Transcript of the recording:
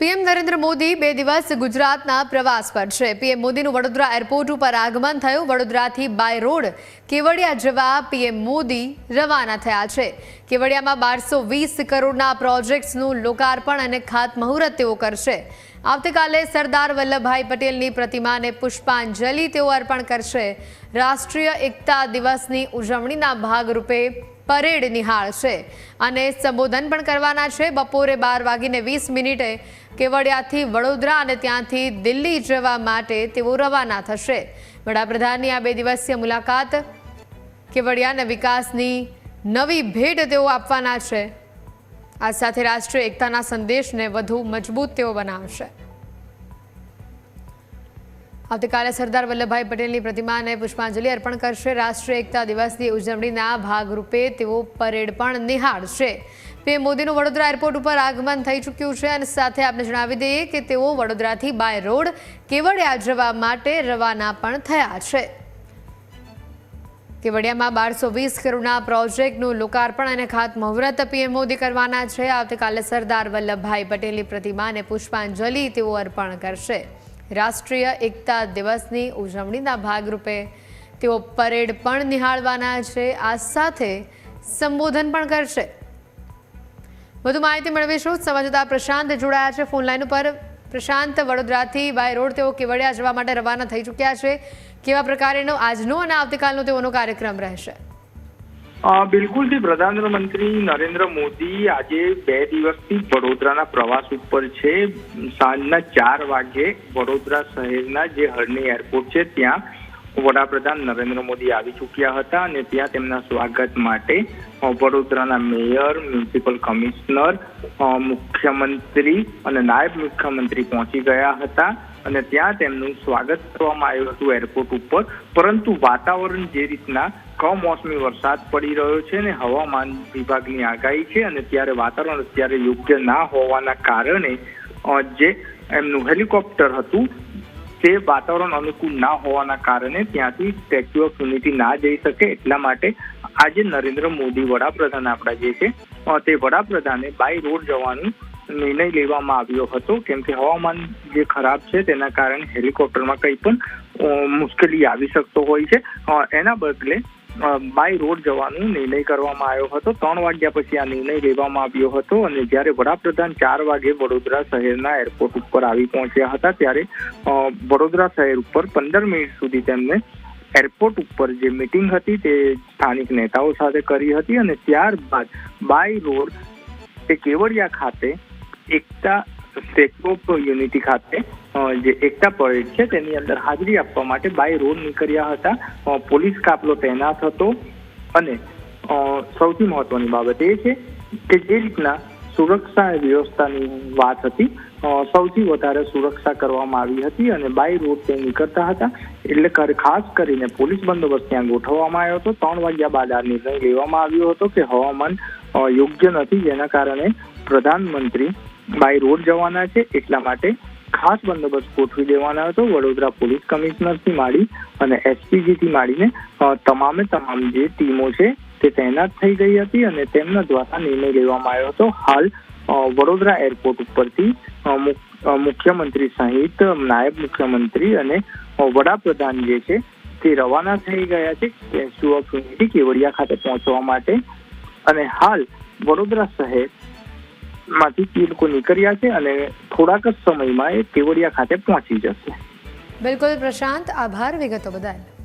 PM Narendra Modi બે દિવસ ગુજરાતના પ્રવાસ પર છે. પીએમ મોદીનું વડોદરા એરપોર્ટ ઉપર આગમન થયું. વડોદરાથી બાય રોડ કેવડિયા જવા પીએમ મોદી રવાના થયા છે. કેવડિયામાં બારસો વીસ કરોડના પ્રોજેક્ટ્સનું લોકાર્પણ અને ખાતમુહૂર્ત તેઓ કરશે. આવતીકાલે સરદાર વલ્લભભાઈ પટેલની પ્રતિમાને પુષ્પાંજલિ તેઓ અર્પણ કરશે. રાષ્ટ્રીય એકતા દિવસની ઉજવણીના ભાગરૂપે પરેડ નિહાળશે અને સંબોધન પણ કરવાના છે. બપોરે બાર વાગીને વીસ મિનિટે કેવડિયાથી વડોદરા અને ત્યાંથી દિલ્હી જવા માટે તેઓ રવાના થશે. વડાપ્રધાનની આ બે દિવસીય મુલાકાત કેવડિયાના વિકાસની નવી ભેટ તેઓ આપવાના છે. આ સાથે રાષ્ટ્રીય એકતાના સંદેશને વધુ મજબૂત તેઓ બનાવશે. આવતીકાલે સરદાર વલ્લભભાઈ પટેલની પ્રતિમાને પુષ્પાંજલિ અર્પણ કરશે. રાષ્ટ્રીય એકતા દિવસની ઉજવણીના ભાગરૂપે તેઓ પરેડ પણ નિહાળશે. પીએમ મોદીનું વડોદરા એરપોર્ટ ઉપર આગમન થઈ ચૂક્યું છે અને સાથે આપને જણાવી દઈએ કે તેઓ વડોદરાથી બાય રોડ કેવડિયા જવા માટે રવાના પણ થયા છે. કેવડિયામાં બારસો વીસ કરોડના પ્રોજેક્ટનું લોકાર્પણ અને ખાતમુહૂર્ત પીએમ મોદી કરવાના છે. આવતીકાલે સરદાર વલ્લભભાઈ પટેલની પ્રતિમાને પુષ્પાંજલિ તેઓ અર્પણ કરશે. રાષ્ટ્રીય એકતા દિવસની ઉજવણીના ભાગરૂપે તેઓ પરેડ પણ નિહાળવાના છે. આ સાથે સંબોધન પણ કરશે. વધુ માહિતી મેળવીશું. સંવાદદાતા પ્રશાંત જોડાયા છે. ફોનલાઈન ઉપર પ્રશાંત વડોદરાથી બાય રોડ તેઓ કેવડિયા જવા માટે રવાના થઈ ચૂક્યા છે. કેવા પ્રકારેનો આજનો અને આવતીકાલનો તેઓનો કાર્યક્રમ રહેશે? અ, જે પ્રધાનમંત્રી નરેન્દ્ર મોદી આજે બે દિવસથી વડોદરાના પ્રવાસ ઉપર છે. સાંજના ચાર વાગે વડોદરા શહેરના જે હરણી એરપોર્ટ છે ત્યાં વડાપ્રધાન નરેન્દ્ર મોદી આવી ચૂક્યા હતા અને ત્યાં તેમના સ્વાગત માટે વડોદરાના મેયર મ્યુનિસિપલ કમિશનર મુખ્યમંત્રી અને નાયબ મુખ્યમંત્રી પહોંચી ગયા હતા. અને ત્યાં તેમનું સ્વાગત કરવામાં આવ્યું હતું એરપોર્ટ ઉપર. પરંતુ વાતાવરણ જે રીતના કમોસમી વરસાદ પડી રહ્યો છે ને હવામાન વિભાગની આગાહી છે અને ત્યારે વાતાવરણ અત્યારે યોગ્ય ના હોવાના કારણે જે એમનું હેલિકોપ્ટર હતું, તે વાતાવરણ અનુકૂળ ના હોવાના કારણે ત્યાંથી સ્ટેચ્યુ ઓફ યુનિટી ના જઈ શકે એટલા માટે આજે નરેન્દ્ર મોદી વડાપ્રધાન આપણા જે છે તે વડાપ્રધાને બાય રોડ જવાનું નિર્ણય લેવામાં આવ્યો હતો. કેમ કે હવામાન જે ખરાબ છે, તેના કારણે હેલિકોપ્ટરમાં કંઈ પણ મુશ્કેલી આવી શકતો હોય છે. એના બદલે બાય રોડ જવાનું નિર્ણય કરવામાં આવ્યો હતો. ત્રણ વાગ્યા પછી આ નિર્ણય લેવામાં આવ્યો હતો અને જ્યારે વડાપ્રધાન ચાર વાગે વડોદરા શહેરના એરપોર્ટ ઉપર આવી પહોંચ્યા હતા, ત્યારે વડોદરા શહેર ઉપર પંદર મિનિટ સુધી તેમને એરપોર્ટ ઉપર જે મિટિંગ હતી, તે સ્થાનિક નેતાઓ સાથે કરી હતી અને ત્યારબાદ બાય રોડ, તે કેવડિયા ખાતે એકતા સ્ટેચ્યુ ઓફ યુનિટી ખાતે જે એકતા પરેડ છે, તેની અંદર હાજરી આપવા માટે બાય રોડ નીકળ્યા હતા. પોલીસ કાફલો તૈનાત હતો અને સૌથી મહત્વની બાબત એ છે કે જે રીતના સુરક્ષા વ્યવસ્થાની વાત હતી સૌથી વધારે સુરક્ષા કરવામાં આવી હતી અને બાય રોડ તે નીકળતા હતા. એટલે ખાસ કરીને પોલીસ બંદોબસ્ત ત્યાં ગોઠવવામાં આવ્યો હતો. ત્રણ વાગ્યા બાદ આ નિર્ણય લેવામાં આવ્યો હતો કે હવામાન યોગ્ય નથી. જેના કારણે પ્રધાનમંત્રી બાય રોડ જવાના છે એટલા માટે ખાસ બંદોબસ્ત ગોઠવી દેવાનો હતો. વડોદરા પોલીસ કમિશનરથી માંડી અને એસપીજીથી માંડીને તમામે તમામ જે ટીમો છે તે તૈનાત થઈ ગઈ હતી અને તેમના દ્વારા નિર્ણય લેવામાં આવ્યો હતો. હાલ વડોદરા એરપોર્ટ ઉપરથી મુખ્યમંત્રી સહિત નાયબ મુખ્યમંત્રી અને વડાપ્રધાન જે છે તે રવાના થઈ ગયા છે સ્ટેચ્યુ ઓફ યુનિટી કેવડિયા ખાતે પહોંચવા માટે. અને હાલ, વડોદરા શહેર માંથી એ લોકો નીકળ્યા છે અને થોડાક જ સમયમાં એ કેવડિયા ખાતે પહોંચી જશે. બિલકુલ પ્રશાંત. આભાર વિગતો બદલ.